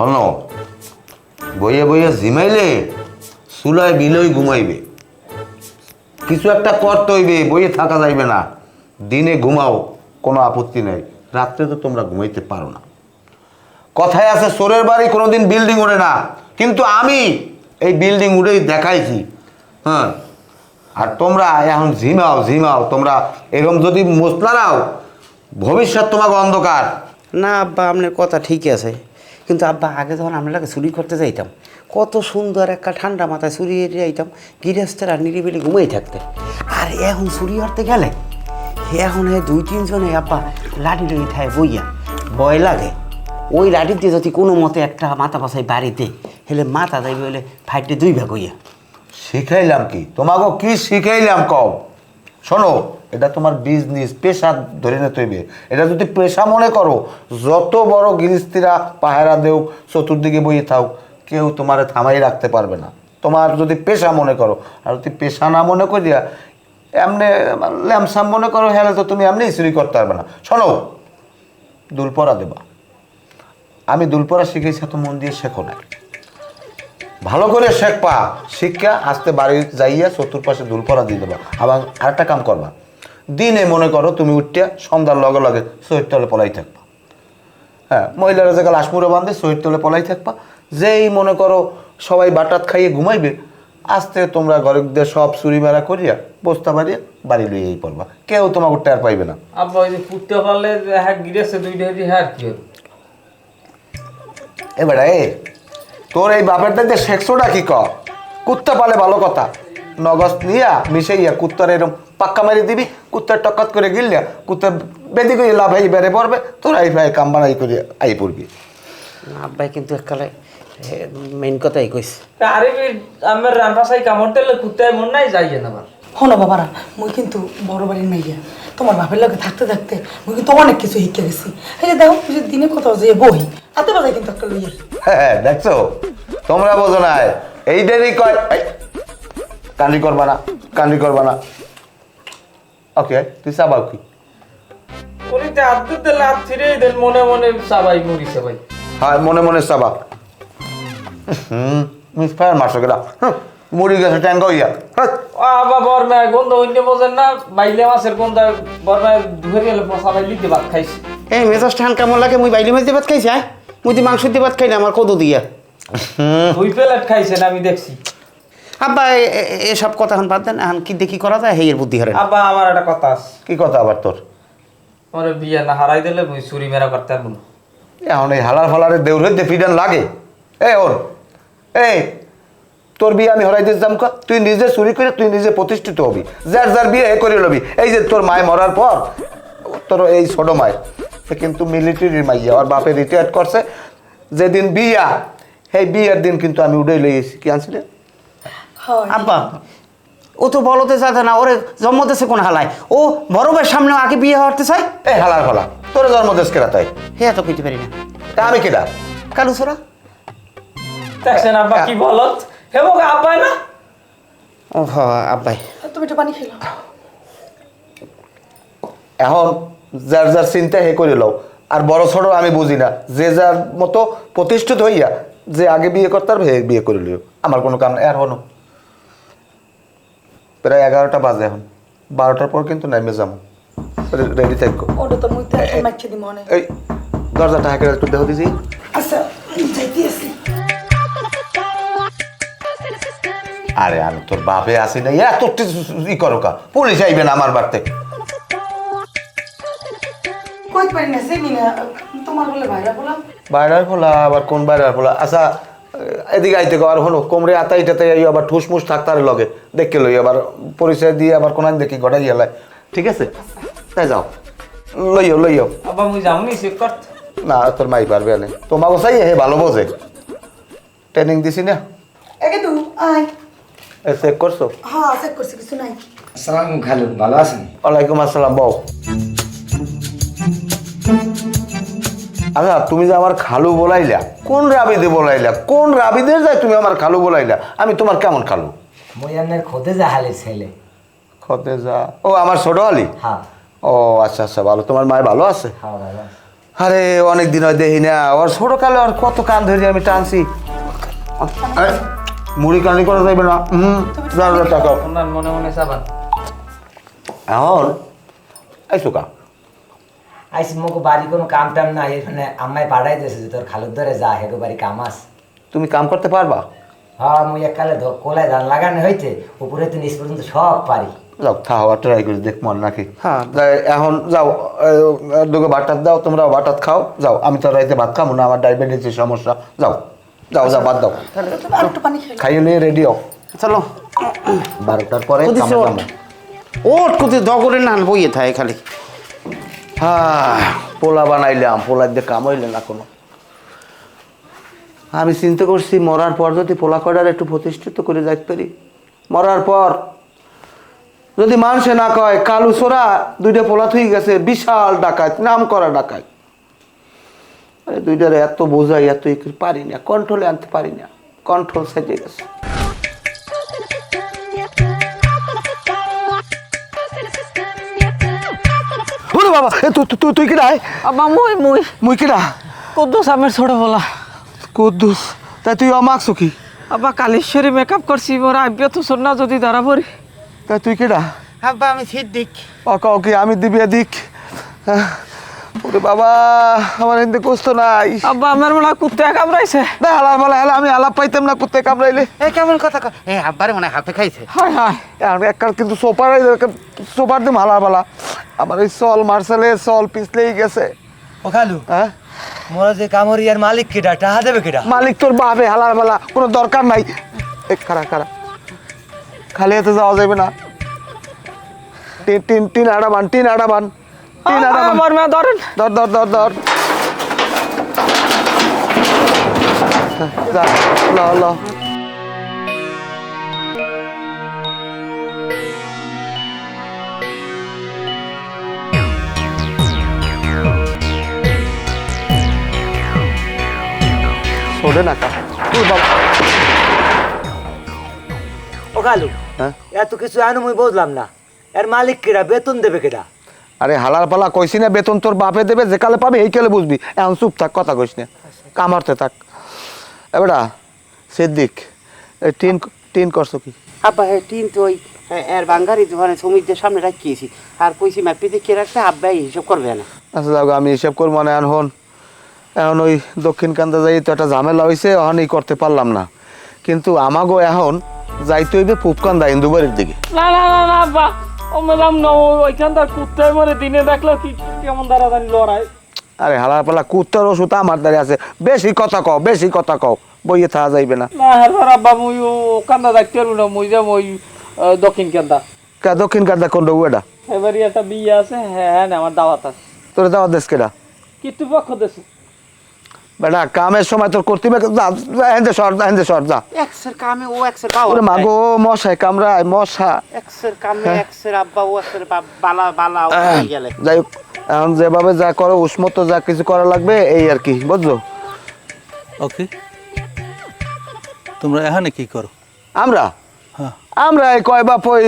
হন বইয়ে বইয়ে জিমাইলে চুলায় বিলই ঘুমাইবে। কিছু একটা করতে হইবে, বইয়ে থাকা যাইবে না। দিনে ঘুমাও, কোনো আপত্তি নেই। রাত্রে তো তোমরা ঘুমাইতে পারো না। কথায় আছে, সোরের বাড়ি কোনোদিন বিল্ডিং ওঠে না। কিন্তু আমি এই বিল্ডিং উঠেই দেখাইছি। হ্যাঁ। আর তোমরা এখন ঝিমাও ঝিমাও। তোমরা এরকম যদি মশলা নাও, ভবিষ্যৎ তোমাকে অন্ধকার। না, আব্বা, আপনার কথা ঠিক আছে। কিন্তু আব্বা, আগে যখন আমরা চুরি করতে যাইতাম, কত সুন্দর একটা ঠান্ডা মাথায় চুরি যাইতাম গৃহস্থেরা নিরিবিলি ঘুমিয়ে থাকতে। আর এখন চুরি করতে গেলে, এখন হে দুই, তিনজনে আব্বা লাঠি লই থায় বইয়া, ভয় লাগে। ওই লাঠি দিয়ে যদি কোনো মতে একটা মাথা পাশাই বাড়িতে, হেলে মাথা যাইবে হলে ফাইটে দুই ভাগ হইয়া। শিখাইলাম কি? তোমাকে কি শিখাইলাম কও? শোনো, এটা তোমার বিজনেস পেশা ধরে নিতে হইবে। এটা যদি পেশা মনে করো, যত বড় গৃহস্থিরা পাহারা দেও চতুর্দিকে বইয়ে থাও কেউ তোমার থামাই রাখতে পারবে না। তোমার যদি পেশা মনে করো, আর যদি পেশা না মনে করিয়া, এমনি ল্যামসাম মনে করো, হলে তো তুমি এমনি চুরি করতে পারবে না। শোনো, দুলপরা দেবা। আমি দুলপরা শিখেছি এত মন দিয়ে শেখো না ভালো করে শেখবা শিক্ষা আসতে বাড়ি যাইয়া চতুর্পাশে দুলপরা দিয়ে দেবা। আবার আরেকটা কাম করবা। দিনে মনে করো তুমি উঠিয়া সন্ধ্যার লগে লগে শহীদ তলে পলাই থাকবা। হ্যাঁ মহিলারা যে লাশমুড়ে বাঁধে শহীদ তলে পলাই থাকবা। যেই মনে করো সবাই বাটাত খাইয়ে ঘুমাইবে আস্তে তোমরা গরিবদের সব চুরি মেরা করিয়া বস্তা বাড়িয়া বাড়ি লইয়েই পড়বা। কেউ তোমাকে টের পাইবে না। আব্বা ওই যে পুঁততে পারলে হ্যাঁ গিরেছে দুইটা হ্যাঁ কি এবারে তোর এই বাপের দাইতে শেখছোটা কি ক কুত্তা পালে ভালো কথা। নগজ নিয়া মিশাইয়া কুত্তার এরকম পাক্কা মারি দিবি কুত্তার টকাত করে গিললিয়া কুত্তা বেদি করে লাভ হয়ে বেড়ে পড়বে তোর আই ভাই কাম বানাই করে আই পড়বি। আব্বাই কিন্তু এককালে মেইন কথাই কইছে। আরে আমার রান্না সাই কামড় তেলে কুত্তায় মন নাই যাইয়ে না আবার। হনো বাবারা মুই কিন্তু বড় বাড়ির মাইয়া। তোমার বাপের লগে থাকতে থাকতে মুই কিন্তু অনেক কিছু শিখে গেছি। এই যে দেখো যে দিনে কোথাও যে বই কিন্তু একটা লইয়া হ্যাঁ দেখছ? তোমরা বোঝো না এই দেরি কয় এই, কান্দি করবা না কান্দি করবা না। ওকে তুই চাবাও কি? হাত দিতে হাত ফিরেই দেন মনে মনে সবাই মরিছে ভাই হ্যাঁ মনে মনে চাবা। হুম মিস ফায়ার মারছো কেটা মুড়ি গেছে ট্যাঙ্ক হইয়া। হ্যাঁ আবা বর্মা গন্ধ অন্য বোঝেন না বাইলে মাছের গন্ধ বর্মা ধরে গেলে সবাই লিখতে ভাত খাইছে। এই মেজাজ ঠান কেমন লাগে মুই বাইলি মাছ দিয়ে ভাত খাইছি আয়। মুই দি মাংস দিয়ে ভাত খাই না আমার কদু দিয়া। দুই প্লেট খাইছেন আমি দেখছি। আব্বা এ- এ- এসব কথা এখন বাদ দেন এখন কি দেখি করা যায়? হেয়ের বুদ্ধি হারেন। আব্বা আমার একটা কথা আছে। কি কথা আবার তোর? আমার বিয়ে না হারাই দিলে মুই চুরি মেরা করতে পারব না। এখন এই হালার ফালারে দেউর হইতে ফিডান লাগে। এ ওর। এই তোর বিয়ে আমি হরাই দিতাম কা তুই নিজে চুরি করে তুই নিজে প্রতিষ্ঠিত হবি। যার যার বিয়ে এ করে লবি। এই যে তোর মায় মরার পর তোর এই ছোট মায় কিন্তু মিলিটারির মাইয়া ওর বাপে রিটায়ার করছে। যেদিন বিয়া সেই বিয়ের দিন কিন্তু আমি উঠেই লইয়েছি কি আনছিলে আব্বা ও তো বলতে চাইছে না ওরে জন্ম দেশে কোন হালায়? ও বড় ভাইয়ের সামনে আগে বিয়ে হতে চাই? এই হালার ফালা তোর জন্ম দেশ কেরা তাই? হে এত কইতে পারি না। তা আমি কেডা? কালু সোরা? দেখছেন আব্বা কি বলত? হে বকে আব্বাই না? ও হ আব্বাই। তুমি একটু পানি খেলো। এখন যার যার চিন্তা হে করে লও। আর বড় ছোট আমি বুঝি না যে যার মতো প্রতিষ্ঠিত হইয়া যে আগে বিয়ে করতে পারবে হে বিয়ে করে লিও। আমার কোনো কাম নাই আর হনো প্রায় এগারোটা বাজে এখন। বারোটার পর কিন্তু নেমে যাব রেডি থাকো। ওটা তো মুই তো এখন মাইকে দিই মনে এই দরজাটা হাঁকে একটু দেহ দিছি। আরে আমি তোর বাপে আসি না এত ই করো কা পুলিশ আইবে না আমার বাড়তে কই পারি না চিনি না। তোমার বলে ভাইরা বললাম বাইরের ফোলা আবার কোন বাইরের ফোলা আচ্ছা এদিকে আইতে গো আর হনো কোমরে আতাই টাতাই আই আবার ঠুস মুস থাকতারে লগে। দেখে লই আবার পরিচয় দিয়ে আবার কোন দেখি গড়াই গেলাই ঠিক আছে? তাই যাও। লইও লইও। আব্বা মুই যামনি চেক করতে না তোর মাই পারবে না তোমাকে চাই হে ভালো বোঝে। ট্রেনিং দিছি না? একে তু আয়। এ চেক করছ? হ্যাঁ চেক করছি কিছু নাই। আসসালাম খালু ভালো আছেন? ওয়ালাইকুম আসসালাম বউ। আচ্ছা তুমি যে আমার খালু বলাইলা কোন রাবিদে বলাইলা কোন রাবিদের যায় তুমি আমার খালু বলাইলা? আমি তোমার কেমন খালু? মই আপনার খোদে জাহালের ছেলে। খতে যা ও আমার ছোট আলি হ্যাঁ। ও আচ্ছা আচ্ছা ভালো। তোমার মায় ভালো আছে? হ্যাঁ ভালো আরে অনেক দিন হয় দেখি না। ওর ছোট কালে আর কত কান ধরে আমি টানছি। আরে, মুড়ি কানি করা যাইবে না। হুম টাকা মনে মনে চাবান এখন আইসো কা আইসি মোক বাড়ি কোনো কাম টাম নাই এখানে আম্মাই পাঠাই দিয়েছে যে তোর খালুর ধরে যা হেগো বাড়ি কাম আস। তুমি কাম করতে পারবা? হ্যাঁ মুই এককালে কোলায় ধান লাগানো হইতে উপরে তো নিচ পর্যন্ত সব পারি। যাও থাও ট্রাই করে দেখ মন নাকি। হ্যাঁ। এখন যাও দুটো বাটাত দাও তোমরা বাটাত খাও যাও আমি তো রাইতে ভাত খাব না আমার ডায়াবেটিসের সমস্যা। যাও যাও যাও বাদ দাও। খাইয়ে নিয়ে রেডি হও। চলো। বারোটার পরে। ওট কুদি দগরে না বইয়ে থাকে খালি। হ্যাঁ পোলা বানাইলাম, পোলা দিয়ে কাম হইলে না কোনো। আমি চিন্তা করছি, মরার পর যদি পোলা কয়টার একটু প্রতিষ্ঠিত করে যাইতে পারি। মরার পর যদি মানুষে না কয়, কালু সোরা দুইটা পোলা থুই গেছে, বিশাল ডাকাত, নাম করা ডাকাত। দুইটারে এত বোঝাই, এত পারি না কন্ট্রোলে আনতে পারি না কন্ট্রোল সেজে গেছে। বাবা এ তুই তুই তুই কিরা আব্বা মুই মুই। মুই কিডা? কুদ্দুস আমের ছোট বলা। কুদ্দুস। তাই তুই অমাকছো সুখি? আব্বা কালেশ্বরী মেকআপ করছি মোর আব্য তো শোন না যদি ধরা পড়ি। তাই তুই কেডা? আব্বা আমি সিদ্দিক। অকা ওকে আমি দিবি এদিক আহ, ওরে বাবা আমার এতে কষ্ট নাই। আব্বা আমার মনে হয় কুত্তে কামড়াইছে? না বলা হেলা আমি আলাপ পাইতাম না কুত্তে কামড়াইলে। এ কেমন কথা এ আব্বারে মনে হাতে খাইছে। হায় হায়। আমি একবার কিন্তু সোপার সোপার দিম বলা আমার এই সল মার্শালে সল পিছলেই গেছে। ও খালু হ্যাঁ? মোরা যে কামড়িয়ার মালিক কেডা টাহা দেবে কেডা? মালিক তোর বাপে হালার বলা কোনো দরকার নাই। এ খারা খারা খালি হাতে যাওয়া যাবে না। টিন টিন টিন আড়া বান টিন আড়া বান টিন আড়া বান আমার মা ধরেন। ধর ধর ধর ধর। ল ল। ছোড়ে না কা। তুই বাবা ও খালু হ্যাঁ? এত কিছু আনো মুই বুঝলাম না। এর মালিক কেডা বেতন দেবে কেডা? আরে হালার পালা কইছি না বেতন তোর বাপে দেবে যে কালে পাবে এই কালে বুঝবি। এখন চুপ থাক কথা কইস না। কামারতে থাক। এবারা সিদ্দিক এই টিন টিন করছ কি? আব্বা হে টিন তো ওই এর বাঙ্গারি দোকানে সমুদ্রের সামনে রাখিয়েছি। আর কইছি মাপি দেখে রাখতে আব্বা এই হিসাব করবে না। আচ্ছা যাও আমি হিসাব করব মানে এখন এখন ওই দক্ষিণ কান্দা যাই তো একটা ঝামেলা হয়েছে এখন এই করতে পারলাম না। কিন্তু আমাগো এখন যাইতে হইবে পুপকান্দা ইন্দুবাড়ির দিকে। না না না না আব্বা। ও না ওইখানকার কুত্তে মরে দিনে দেখল কি কেমন দাঁড়াদাঁড়ি লড়াই। আরে হালার পালা কুত্তার ওষুধ আমার দ্বারে আছে। বেশি কথা কও বেশি কথা কও বইয়ে থাকা যাইবে না। না হ্যাঁ আব্বা মুই ও কান্দা দেখতে পারব না মুই যাম ওই দক্ষিণ কান্দা। কা দক্ষিণ কান্দা কোন ওটা এবারই একটা বিয়ে আছে হ্যাঁ হ্যাঁ আমার দাওয়াত আছে। তোর যাওয়া দেশ কেডা? কৃতৃপক্ষ দেশে। বেটা কামের সময় তোর করতে হবে হেন্দে সর যা হেন্দে সর যা। একসের কামে ও একসের বাবা ওরে মাগো মশাই মশা। একসের কামে একসের আব্বা ও একসের বালা বালা ও গেলে। যাই হোক এখন যেভাবে যা করো উসমত যা কিছু করা লাগবে এই আর কি বুঝছ? ওকে। তোমরা এখানে কি করো? আমরা? হ্যাঁ আমরা এই কয় বাপ ওই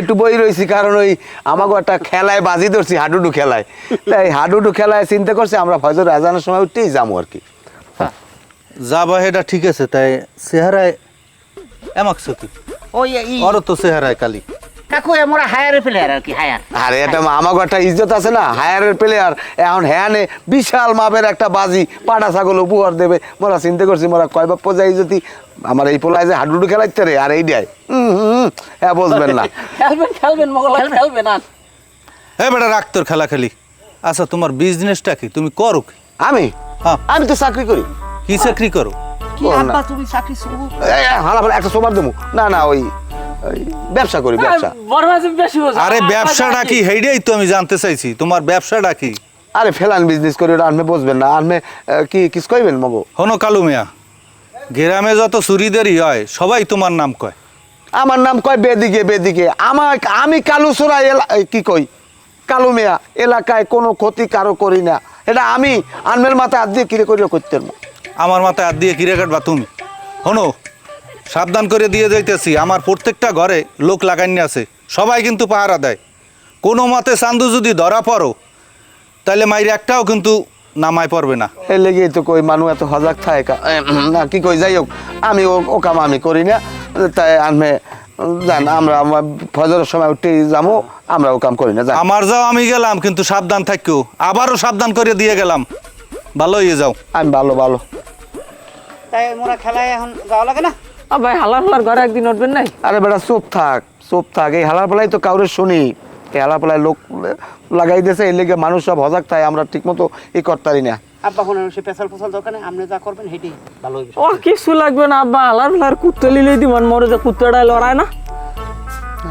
একটু বই রয়েছি কারণ ওই আমাকে একটা খেলায় বাজি ধরছি হাডুডু খেলায়। তাই হাডুডু খেলায় চিন্তা করছি আমরা ফজর আজানের সময় উঠতেই যাব আর কি। যাবা এটা ঠিক আছে তাই চেহারায় এমাকছো কি ওই ই। তো চেহারায় কালি। কাকু আমরা হায়ারে প্লেয়ার আর কি হায়ার আরে এটা আমাকে একটা ইজ্জত আছে না? হায়ারের প্লেয়ার এখন হ্যানে বিশাল মাপের একটা বাজি পাটা ছাগল উপহার দেবে। মোরা চিন্তা করছি মোরা কয় বাপ যদি আমার এই পোলায় যে হাডুডু খেলাইতে রে আর এই দেয় হুম হ্যাঁ না। খেলবেন খেলবেন খেলবেন। আর হ্যাঁ বেটা রাখ তোর খেলা খেলি। আচ্ছা তোমার বিজনেসটা কি? তুমি করো কি? আমি? হ্যাঁ। আমি তো চাকরি করি। কি চাকরি করো? কি। আব্বা তুমি চাকরি শুরু এই, হালা একটা সোবার দেবো। না না ওই ব্যবসা করি ব্যবসা। বড় মাঝে বেশি বোঝে। আরে ব্যবসাটা কি? হেইটাই তো আমি জানতে চাইছি। তোমার ব্যবসাটা কি? আরে ফেলান বিজনেস করি ওটা আনমে বসবেন না। আনমে কি কিস কইবেন মগো হনো কালু মিয়া গ্রামে যত চুরিদারি হয় সবাই তোমার নাম কয়। আমার নাম কয় বেদিকে বেদিকে। আমার আমি কালু সোরা এলা- কি কই? কালু মিয়া এলাকায় কোনো ক্ষতি কারও করি না। এটা আমি আনমের মাথায় হাত দিয়ে কিরে করিও করতে পারব। আমার মাথায় হাত দিয়ে কিরে কাটবা তুমি? হনো সাবধান করে দিয়ে যাইতেছি। আমার প্রত্যেকটা ঘরে লোক লাগাইনি আছে। সবাই কিন্তু পাহারা দেয়। কোনো মতে চান্দু যদি ধরা পড়ো তাহলে মাইরে একটাও কিন্তু নামায় পড়বে না। এই লেগে তো কই মানুষ এত সজাগ থাকে না কি কই যাই হোক আমি ও কাম আমি করি না। তাই আমি জান আমরা আমার ফজরের সময় উঠে যাব আমরা ও কাম করি না আমার যাও আমি গেলাম কিন্তু সাবধান থাকিও আবারও সাবধান করে দিয়ে গেলাম। ভালো হয়ে যাও। আমি ভালো ভালো। তাই মোরা খেলায় এখন যাওয়া লাগে না? ভাই হালার হালার ঘরে একদিন উঠবেন নাই? আরে বেটা চুপ থাক চুপ থাক। এই হালার পালাই তো কাউরে শুনি। এই হালার পালাই লোক লাগাই দিয়েছে এর লেগে মানুষ সব হজাক থাকে আমরা ঠিক মতো ই করতারি না। আব্বা কোনো সে পেছাল ফসল দরকার নেই আপনি যা করবেন ভালো ও কিছু লাগবে না আব্বা হালার হালার কুত্তে লিলে দিবেন মরে যে কুত্তেটাই লড়ায় না।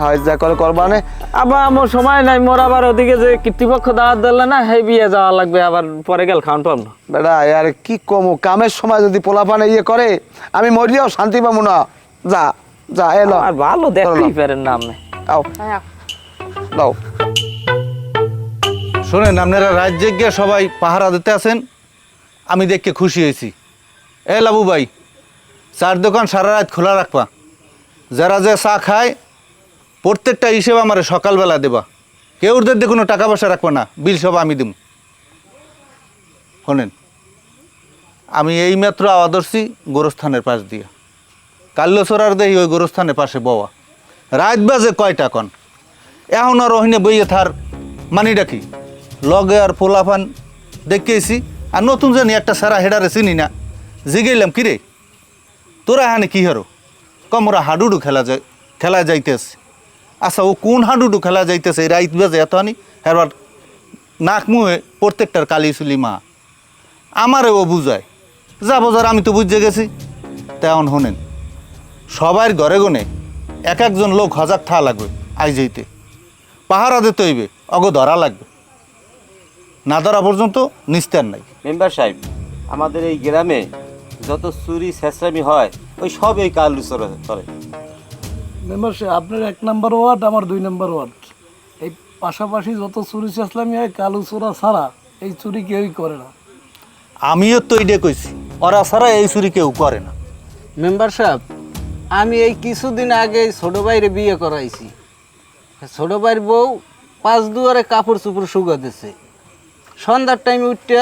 হয় যা করে করবা নে আবার আমার সময় নাই মোর আবার ওদিকে যে কর্তৃপক্ষ দাওয়াত দিলে না হে বিয়ে যাওয়া লাগবে আবার পরে গেল খাওয়ান পাব না বেটা আর কি কমু কামের সময় যদি পোলাপানে ইয়ে করে আমি মরিয়াও শান্তি পাবো না। যা যা এলো আর ভালো দেখতেই পারেন না আপনি। আও। দাও। শোনেন আপনারা রাজ্যে গিয়ে সবাই পাহারা দিতে আছেন আমি দেখকে খুশি হয়েছি। এ লাবু ভাই চার দোকান সারা রাত খোলা রাখবা। যারা যে চা খায় প্রত্যেকটা হিসেবে আমার সকালবেলা দেবা। কেউ ওদের দিয়ে কোনো টাকা পয়সা রাখবা না, বিল সব আমি দিব শোনেন, আমি এই মাত্র আদর্শী গোরস্থানের পাশ দিয়ে। কাল্যসরার দেহি ওই গোরস্থানের পাশে বওয়া। রাত বাজে কয়টা কন? এখন আর ওহিনে বইয়ে থার মানিটা কি? লগে আর পোলাফান দেখেছি আর নতুন জানি একটা সারা হেডারে চিনি না। জিগাইলাম, কিরে, তোরা এখানে কি হরো কমরা হাডুডু খেলা যায় খেলা যাইতেছে। আচ্ছা ও কোন হাডুডু খেলা যাইতেছে? রাইত বাজে এত আনি হেরবার নাক মুহে প্রত্যেকটার কালি চুলি মা। আমারে ও বুঝায়। যা বোঝার আমি তো বুঝে গেছি। তেমন শোনেন, সবার ঘরে গনে এক একজন লোক হাজার থা লাগবে আই যাইতে। পাহারা দিতে হইবে, অগ ধরা লাগবে। না ধরা পর্যন্ত নিস্তার নাই। মেম্বার সাহেব, আমাদের এই গ্রামে যত চুরি, ছেঁচড়ামি হয়, ওই সব এই কালু করে মেম্বার সাহেব আপনার এক নাম্বার ওয়ার্ড আমার দুই নাম্বার ওয়ার্ড এই পাশাপাশি যত চুরি চেসলামি হয় কালু চোরা ছাড়া এই চুরি কেউই করে না। আমিও তো এইটা কইছি ওরা ছাড়া এই চুরি কেউ করে না। মেম্বার সাহেব আমি এই কিছুদিন আগে ছোট ভাইরে বিয়ে করাইছি। ছোট ভাইয়ের বউ পাঁচ দুয়ারে কাপড় চুপড় শুকা দিছে। সন্ধ্যার টাইমে উঠতে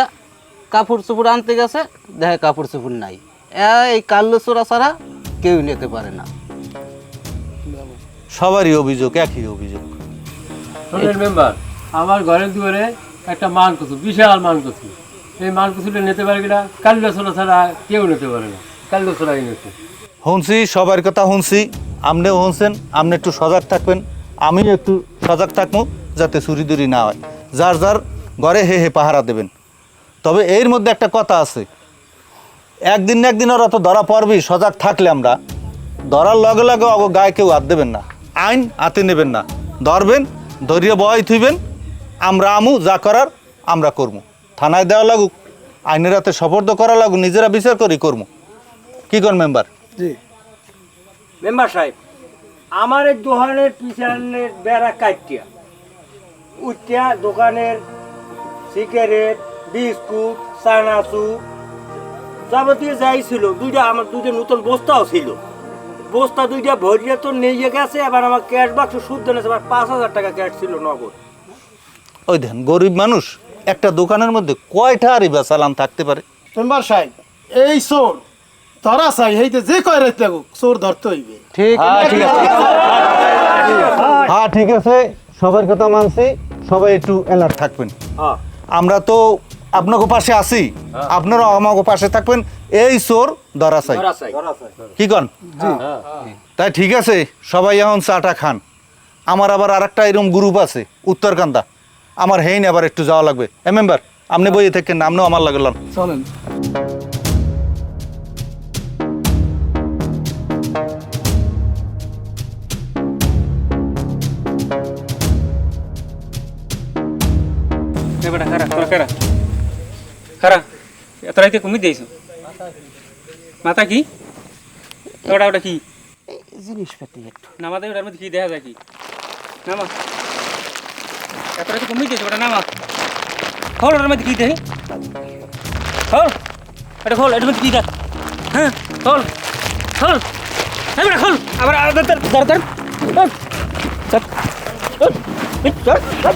কাপড় চুপড় আনতে গেছে দেখে কাপড় চুপড় নাই। এ, এই কাল্লো চোরা ছাড়া কেউ নিতে পারে না। সবারই অভিযোগ একই অভিযোগ। শোনেন মেম্বার আমার ঘরের দুয়ারে একটা মান কচু বিশাল মান কচু এই মান কচুটা নিতে পারে কিনা? কাল্লা ছোলা ছাড়া কেউ নিতে পারে না। কাল্লা ছোলাই নিতে শুনছি সবার কথা শুনছি আপনিও শুনছেন আপনি একটু সজাগ থাকবেন। আমিও একটু সজাগ থাকব যাতে চুরি দুরি না হয়। যার যার ঘরে হে হে পাহারা দেবেন। তবে এর মধ্যে একটা কথা আছে। একদিন না একদিন ওরা তো ধরা পড়বি সজাগ থাকলে আমরা। ধরার লগে লগে অগ গায়ে কেউ হাত দেবেন না। আইন হাতে নেবেন না। ধরবেন ধরিয়ে বয় থুইবেন আমরা আমু যা করার আমরা করব থানায় দেওয়া লাগুক আইনের হাতে সফর্দ করা লাগুক নিজেরা বিচার করি করব কি কর মেম্বার? জি। মেম্বার সাহেব আমার এই দোকানের পিছনের বেড়া কাটিয়া উঠিয়া দোকানের সিগারেট বিস্কুট চানাচুর যাবতীয় যাই ছিল দুইটা আমার দুইটা নতুন বস্তাও ছিল। বস্তা দুইটা ভরিয়ে তো নিয়ে গেছে এবার আমার ক্যাশ বাক্স শুদ্ধ নেছে এবার পাঁচ হাজার টাকা ক্যাশ ছিল নগদ। ওই দেন গরিব মানুষ একটা দোকানের মধ্যে কয়টা রিবা চালান থাকতে পারে? মেম্বার সাহেব এই চোর ধরা চাই হেইতে যে কয় রাইতে লাগুক চোর ধরতে হইবে। ঠিক ঠিক আছে। হ্যাঁ ঠিক আছে। সবার কথা মানছি সবাই একটু অ্যালার্ট থাকবেন। আমরা তো আপনাকে পাশে আছি। আপনারা আমাকে পাশে থাকবেন। এই চোর ধরা চাই কি কন? তাই ঠিক আছে সবাই এখন চাটা খান। আমার আবার আর একটা এরকম গ্রুপ আছে উত্তরকান্দা। আমার হেইন আবার একটু যাওয়া লাগবে। এ মেম্বার আপনি বইয়ে থাকেন আপনিও আমার লাগলাম চলেন। রাইতে কমি দিয়েছ? মাথা কি? ওটা ওটা কি? জিনিসপাতি একটু। নামা দেবে ওটার মধ্যে কি দেখা যায় কি? নামা। এত রাইতে কমি দিয়েছ ওটা নামা। খোল ওটার মধ্যে কি দেখি? খোল এটা খোল এটার মধ্যে কি দেখ? হ্যাঁ খোল খোল হ্যাঁ বেটা খোল আবার ধর ধর। ধর ধর চল। চল। এই, চল, চল।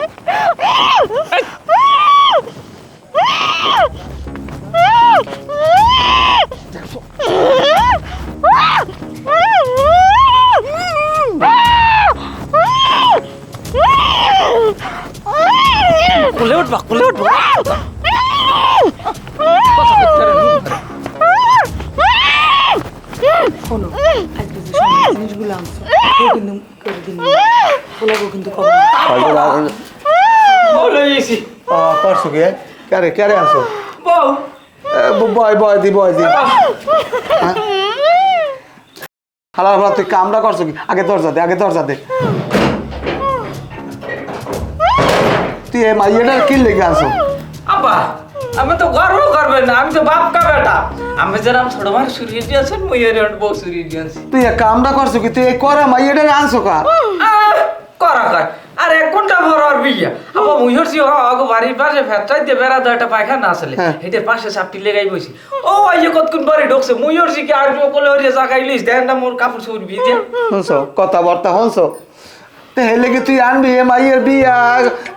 কারে কারে আসো বউ। বয় বয় দি বয় দি। হালার ভাড়া তুই কামটা করছ কি? আগে দরজা দে আগে দরজা দে। তুই এই মাইয়াটার কি লেগে আনছো আব্বা আমি তো গর্ব করবেন না আমি তো বাপ কা বেটা। আমি যেরকম ছোট ভাই সুরিয়ে দিয়েছেন মুই এর বউ সুরিয়ে দিয়েছি তুই কামটা করছ কি? তুই করা মাইয়াটার আনছো কা? করা কর আরে এক ঘণ্টা বড় আর বিয়া। আব্বা মুই হরছি আগো বাড়ির পাশে ফ্যাটটাই দিয়ে বেড়া দেওয়া একটা পায়খানা আসলে। হ্যাঁ। পাশে চাপটি লেগাই বসি ও আইয়ে কতক্ষণ বাড়ি ঢুকছে মুই হরছি কি আর কোলে হরিয়ে জাগাই লিস দেন না মোর কাপড় চোপড় ভিজে শুনছো কথাবার্তা তো হেলে কি তুই আনবি? এ মাইয়ের বিয়া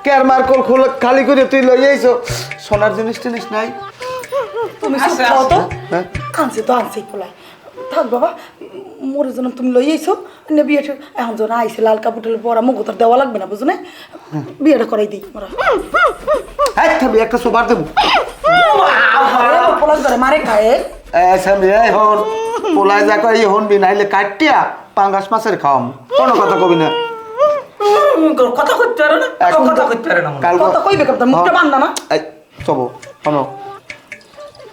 কেরমার কল খোলা খালি করে তুই লই আইছো? সোনার জিনিস টিনিস নাই? তুমি আচ্ছা, খাও তো। আচ্ছা। আনছে তো আনছে পোলায়। থাক বাবা মোর জন্য তুমি লই আইছো। নে বিয়েটা এখন যখন আইসে লাল কাপড় পরা মুখ তোর দেওয়া লাগবে না বুঝো না বিয়েটা করাই দিই মোরা থাকবি একটা সোবার দেবো। পোলার ধরে মারে খায়। হন। পোলাই যা কই হনবি নাইলে কাটিয়া পাঙ্গাস মাছের খাওয়াম। কোনো কথা কবি না। কথা করতে পারো না? কথা করতে পারে না। কথা কইবে মুখটা বান্ধা না? চব শোনো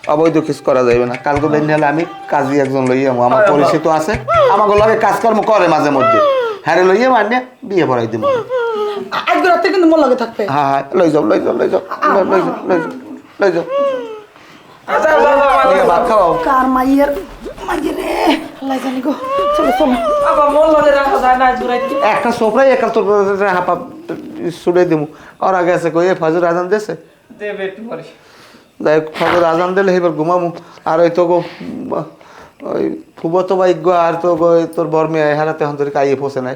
অবৈধ কিস করা যাইবে না কালকে বের নিলে আমি কাজী একজন লই যাব আমার পরিচিত আছে আমাকে লগে কাজকর্ম করে মাঝে মধ্যে হ্যাঁ লই যাব আনিয়া বিয়ে ভরাই দিব আজকে রাতে কিন্তু মোর লাগে থাকবে হ্যাঁ হ্যাঁ লই যাও লই যাও লই যাও লই- যাও লই যাও লই যাও আচ্ছা মানে ভাত খাওয়াও কার মাইয়ের মাইয়ের আল্লাহ জানি গো চলো চলো বাবা মন লাগে রাখা যায় না জুড়াইতে একটা সোফরাই একটা তোর হাপা ছুড়ে দিব আর আগে আছে কই এ ফজর আজান দেছে দেবে একটু পরে যাই হোক, ফজর আজান দিলে সেইবার ঘুমামু। আর ওই তো গো ফুব তো বা বাইক আর তো গো ওই তোর বর্মে হারাতে হন তোর কাইয়ে পৌঁছে নাই।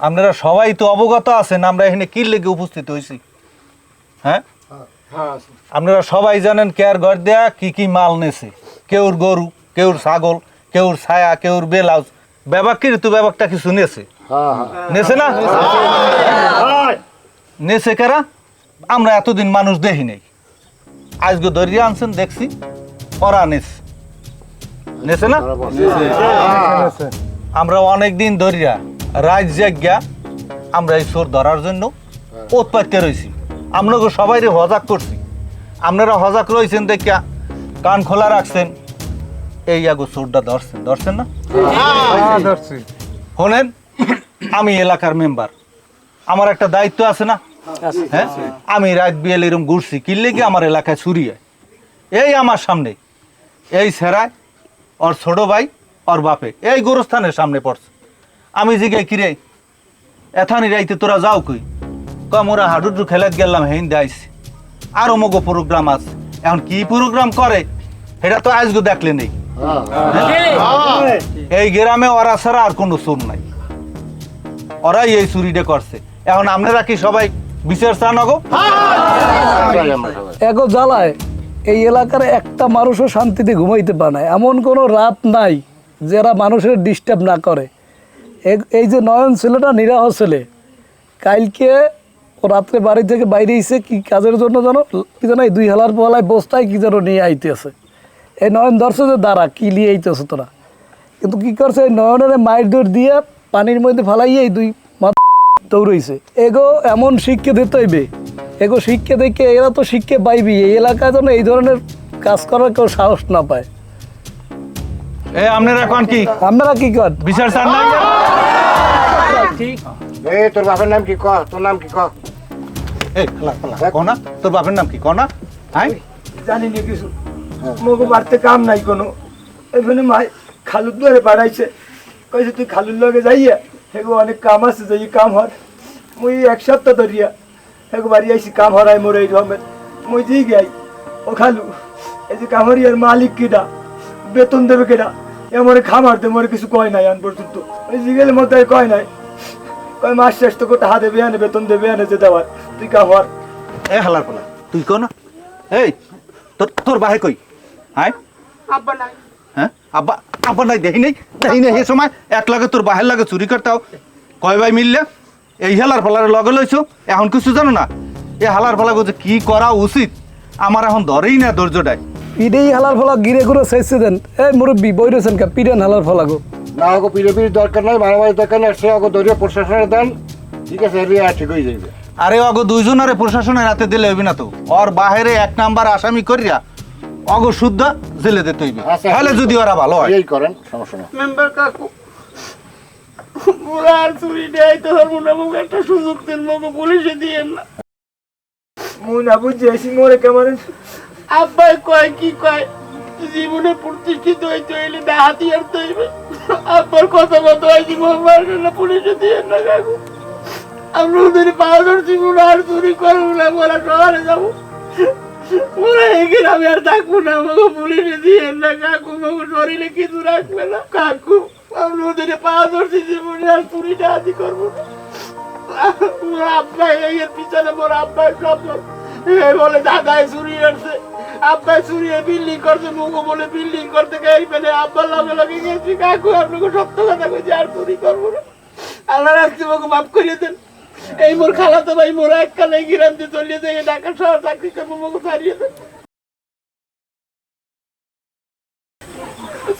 আপনারা সবাই তো অবগত আছেন আমরা এখানে কি লেগে উপস্থিত হয়েছি? হ্যাঁ? আপনারা সবাই জানেন কেয়ার ঘর দেয়া কি কি মাল নেছে। কেউর গরু কেউর ছাগল কেউর ছায়া কেউর বেলাউজ ব্যাপার কি ঋতু ব্যাপারটা কিছু নেছে। নেছে না? নেছে কারা? আমরা এতদিন মানুষ দেখি নাই। আজকে ধরিয়ে আনছেন দেখছি। ওরা নেছে। নেছে না? আমরা অনেক দিন ধরিয়া রাত আমরা এই চোর ধরার জন্য উৎপাত্য রয়েছি। আপনাকে সবাই হজাক করছি। আপনারা হজাক রয়েছেন দেখিয়া কান খোলা রাখছেন। এই আগো চোরটা ধরছেন ধরছেন না? শোনেন আমি এলাকার মেম্বার। আমার একটা দায়িত্ব আছে না? হ্যাঁ? আমি রাত বিয়েল এরম ঘুরছি কিনলে কি আমার এলাকায় চুরি হয়? এই আমার সামনে এই সেরায় ওর ছোট ভাই ওর বাপে এই গোরস্থানের সামনে পড়ছে। আমি জিগে কিরে? এথানি রাইতে তোরা যাও কই? কম ওরা হাডুডু খেলাত গেলাম হেন আইসি আরও মগো প্রোগ্রাম আছে। এখন কি প্রোগ্রাম করে? এটা তো আজকে দেখলে নেই। এই গ্রামে ওরা ছাড়া আর কোনো চোর নাই। ওরাই এই চুরিটা করছে। এখন আপনারা কি সবাই বিচার চান গো এগো জ্বালায় এই এলাকার একটা মানুষও শান্তিতে ঘুমাইতে পারে না। এমন কোনো রাত নাই যারা মানুষের ডিস্টার্ব না করে। এই যে নয়ন ছেলেটা নিরাহ ছেলে। কালকে ও রাত্রে বাড়ি থেকে বাইরে এসে কি কাজের জন্য যেন কি যেন এই দুই হালার পোহালায় বস্তায় কি যেন নিয়ে আইতেছে। এই নয়ন ধরছে যে দাঁড়া কি নিয়ে আইতেছে তোরা? কিন্তু কি করছে এই নয়নের মায়ের দৌড় দিয়ে পানির মধ্যে ফালাইয়ে এই দুই দৌড়ইছে। এগো এমন শিক্ষা দিতে হইবে। এগো শিক্ষা দেখে এরা তো শিক্ষা পাইবি এই এলাকায় যেন এই ধরনের কাজ করার কেউ সাহস না পায়। এ আপনারা এখন কি? আপনারা কি কর বিচার চান না? এই তোর বাপের নাম কি? ক তোর নাম কি? ক। এই খালা খালা কনা তোর বাপের নাম কি? কনা হ্যাঁ জানি না কিছু। মগো বাড়তে কাম নাই কোনো। এখানে মাই খালুর দুয়ারে বাড়াইছে কইছে তুই খালুর লগে যাইয়া হেগো অনেক কাম আছে যাই কাম হর। মুই এক সপ্তাহ ধরিয়া হেগো বাড়ি আইছি কাম হরাই মোর এই রহমের মুই দিই গাই ও খালু এই যে কামড়িয়ার মালিক কেডা? বেতন দেবে কেডা? এমন খামার দে মোর কিছু কয় নাই আন পর্যন্ত। ওই জিগেলের মধ্যে কয় নাই। কয় মাস শেষ তো কোটা হাতে বেয়ানে বেতন দেবে আনে যে দেওয়ার। তুই এ হালার পালা তুই কনা এই তোর তোর বাহে কই? হ্যাঁ আব্বা নাই। হ্যাঁ? আব্বা আব্বা নাই দেখি নাই? দেখি নাই সে সময়। এক লাগে তোর বাহের লাগে চুরি করতাও। কয় ভাই মিললে? এই হালার ফালার লগে লইছো? এখন কিছু জানো না? এই হালার ফালা যে কি করা উচিত? আমার এখন ধরেই না ধৈর্যটাই পিড়েই হালার ফলা গিরে ঘুরে শেষে দেন। এই মুরব্বী বই রয়েছেন কা পিড়েন হালার ফলা গো না ওকে পিড়ে দরকার নাই মারামারি দরকার নাই সে ওকে দলীয় প্রশাসনে দেন। ঠিক আছে এরিয়া ঠিক হয়ে যাবে আরে অগ দুইজনের প্রশাসনের হাতে দিলে হইবি না তো। ওর বাহিরে এক নাম্বার আসামি করিয়া অগ শুদ্ধ জেলে দিতে হইবে। আচ্ছা। তাহলে যদি ওরা ভালো হয়। এই করেন সমস্যা নেই। মেম্বার কাকু আর চুরি দেয় তো না মুখ একটা সুযোগ দেন মুখ পুলিশে দিয়েন না। মুই না বুঝছি আইসি মোরে কেমন আব্বাই কয় কি কয়? জীবনে প্রতিষ্ঠিত হইতে হইলে ডাহাতি আর তৈবে আব্বার কথা মতো মারবে না পুলিশে দিয়েন না কাকু। আমরা ওদের পাওয়া মোরা আর চুরি করব না মোরা শহরে যাব। ওরা আমি আর থাকব না, আমাকে পুলিশে দিয়ে না কাকু, আমাকে শরীরে কিছু রাখবে না। কাকু, আমরা ওদের পাওয়া জীবনে আর চুরিটা আদি করব না। আব্বা এর পিছনে মোর সব। বলে দাদাই চুরি করছে। আব্বা চুরি বিল্ডিং করছে মুখো বলে বিল্ডিং করতে গেই পেলে আব্বার লগে লগে গেছি। কাকু আপনাকে সত্য কথা কইছি আর চুরি করব না। আল্লাহ রাখছি মোকে মাফ করিয়ে দেন। এই মোর খালাতো ভাই মোরা এককালে দিয়ে চলিয়ে দেয় ঢাকা শহর চাকরি করব মোকে ছাড়িয়ে দেন।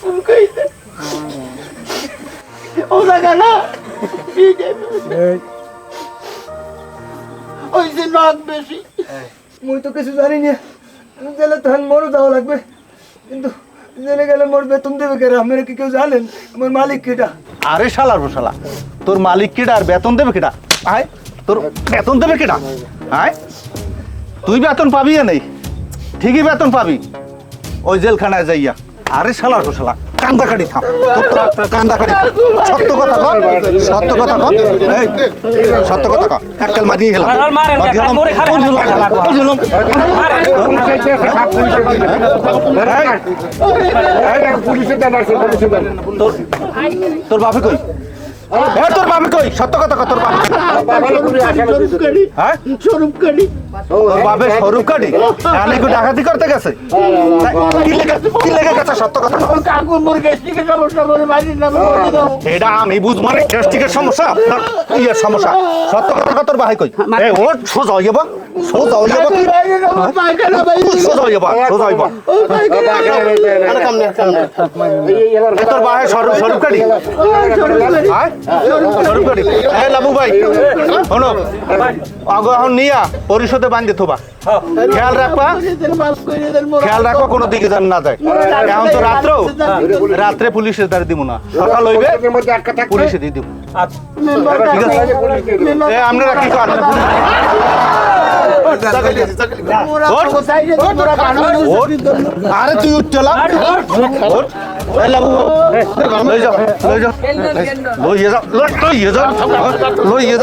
চুলকাইতে ও জায়গা না। ওই যে নখ বেশি। মুই তো কিছু জানি না জেলে তখন মরও যাওয়া লাগবে। কিন্তু জেলে গেলে মোর বেতন দেবে কেরা? আপনারা কি কেউ জানেন? আমার মালিক কেটা? আরে শালার শালা তোর মালিক কেডা আর বেতন দেবে কেডা আয় তোর বেতন দেবে কেডা আয় তুই বেতন পাবি না নেই? ঠিকই বেতন পাবি। ওই জেলখানায় যাইয়া। আরে শালার শালা কান্দা কাটি থাম। তোর কান্দা কাটি থাম। সত্য কথা কর সত্য কথা কর। এই, সত্য কথা কর। গেলাম আর মারিয়ে গেলাম। তোর বাপে কই? এ তোর বাপে কই? সত্য কথা তোর বাপে হ্যাঁ? স্বরূপ কাটি তোর বাপে স্বরূপ কাটি আমি একটু ডাকাতি করতে গেছে? কি লেগে কি লেগে গেছে? সত্য কথা। কাকু মোর গ্যাস্ট্রিকের সমস্যা মোর বাড়ির নামে এটা আমি বুঝ মানে গ্যাস্ট্রিকের সমস্যা আপনার ইয়ের সমস্যা। সত্য কথা কত তোর বাহে কই? এ ওর সোজা হইয়ে বা সোজা হয়ে যাবা তুই সোজা হয়ে যাবা সোজা হয়ে যাবা তোর বাহে স্বরূপ স্বরূপ কাটি আয়? স্বরূপ কাটি এ লাবু ভাই শোনো আগে এখন নিয়া পরিশোধে বান্ধে থোবা খেয়াল রাখবা খেয়াল রাখবা কোনো দিকে যেন না যায় এখন তো রাত্র রাত্রে পুলিশের দ্বারা দিব না সকাল হইবে। পুলিশে দিয়ে দিব ঠিক আছে আপনারা কি করেন? আরে তুই উঠ চলা ওঠ। এ লাবু লই যাও লই যাও লইয়ে